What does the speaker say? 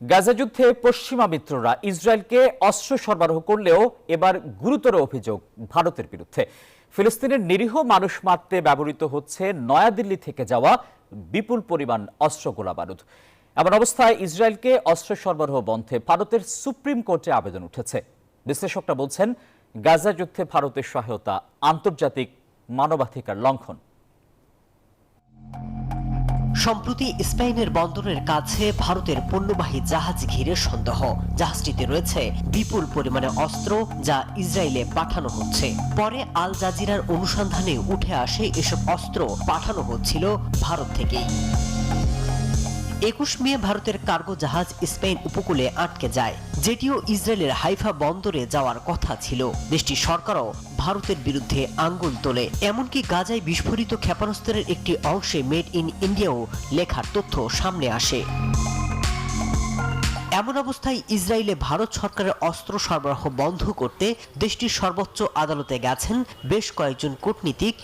গাজা যুদ্ধে পশ্চিমা মিত্ররা ইসরায়েলকে অস্ত্র সরবরাহ করলেও এবার গুরুতর অভিযোগ ভারতের বিরুদ্ধে। ফিলিস্তিনের নিরীহ মানুষ মারতে ব্যবহৃত হচ্ছে নয়াদিল্লি থেকে যাওয়া বিপুল পরিমাণ অস্ত্র গোলা বারুদ এমন অবস্থায় ইসরায়েলকে অস্ত্র সরবরাহ বন্ধে ভারতের সুপ্রিম কোর্টে আবেদন উঠেছে। বিশ্লেষকরা বলছেন, গাজা যুদ্ধে ভারতের সহায়তা আন্তর্জাতিক মানবাধিকার লঙ্ঘন। সম্প্রতি স্পেনের বন্দরের কাছে ভারতের পণ্যবাহী জাহাজ ঘিরে সন্দেহ। জাহাজটিতে রয়েছে বিপুল পরিমাণে অস্ত্র যা ইসরায়েলে পাঠানো হচ্ছে। পরে আল জাজিরার অনুসন্ধানে উঠে আসে এসব অস্ত্র পাঠানো হচ্ছিল ভারত থেকেই। একুশ মে ভারতের কার্গো জাহাজ স্পেন উপকূলে আটকে যায়, যেটিও ইসরায়েলের হাইফা বন্দরে যাওয়ার কথা ছিল। দেশটির সরকারও ভারতের বিরুদ্ধে আঙ্গুল তোলে। এমনকি গাজায় বিস্ফোরিত ক্ষেপণাস্ত্রের একটি অংশে মেড ইন ইন্ডিয়াও লেখার তথ্য সামনে আসে। এমন অবস্থায় ইসরায়েলে ভারত সরকারের অস্ত্র সরবরাহ বন্ধ করতে দেশটির সর্বোচ্চ আদালতে গেছেন বেশ কয়েকজন কূটনীতিক